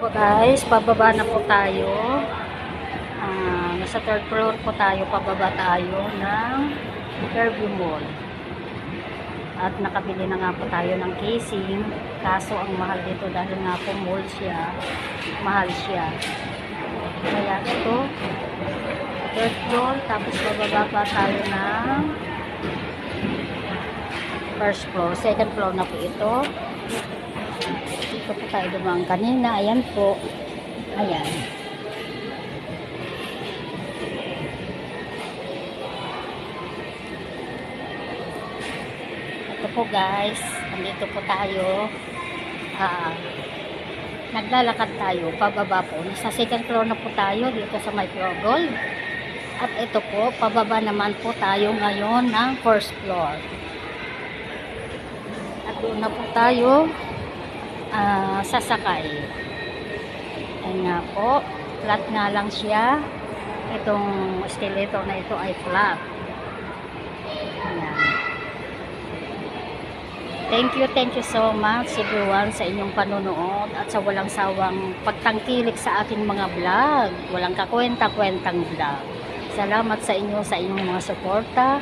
po guys, pababa na po tayo. Ah, nasa third floor po tayo, pababa tayo ng Fairview Mall. At nakabili na nga po tayo ng casing. Kaso ang mahal dito dahil nga po mall siya. Mahal siya. Kaya ito, third floor, tapos bababa pa tayo ng first floor. Second floor na po ito. Dito po tayo dumaan kanina. Ayan po. Ayan. Ito po guys. Andito po tayo. Ah, naglalakad tayo. Pababa po. Sa second floor na po tayo. Dito sa Micro Gold. At ito po, pababa naman po tayo ngayon ng first floor. At doon na po tayo ah, sasakay. Ayan nga po, flat nga lang siya. Itong escalator na ito ay flat. Ayan. Thank you, thank you so much everyone sa inyong panonood at sa walang sawang pagtangkilik sa aking mga vlog. Walang kakwenta-kwentang vlog. Salamat sa inyo sa inyong mga suporta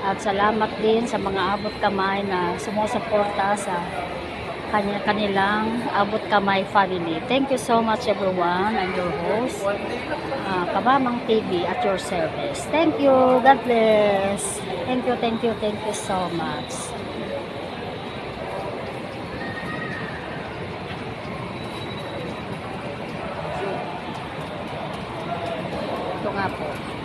at salamat din sa mga abot kamay na sumusuporta sa kanya kanilang abot kamay family. Thank you so much everyone. I'm your host, uh, Kabamang TV at your service. Thank you. God bless. Thank you, thank you, thank you so much. Ito nga po.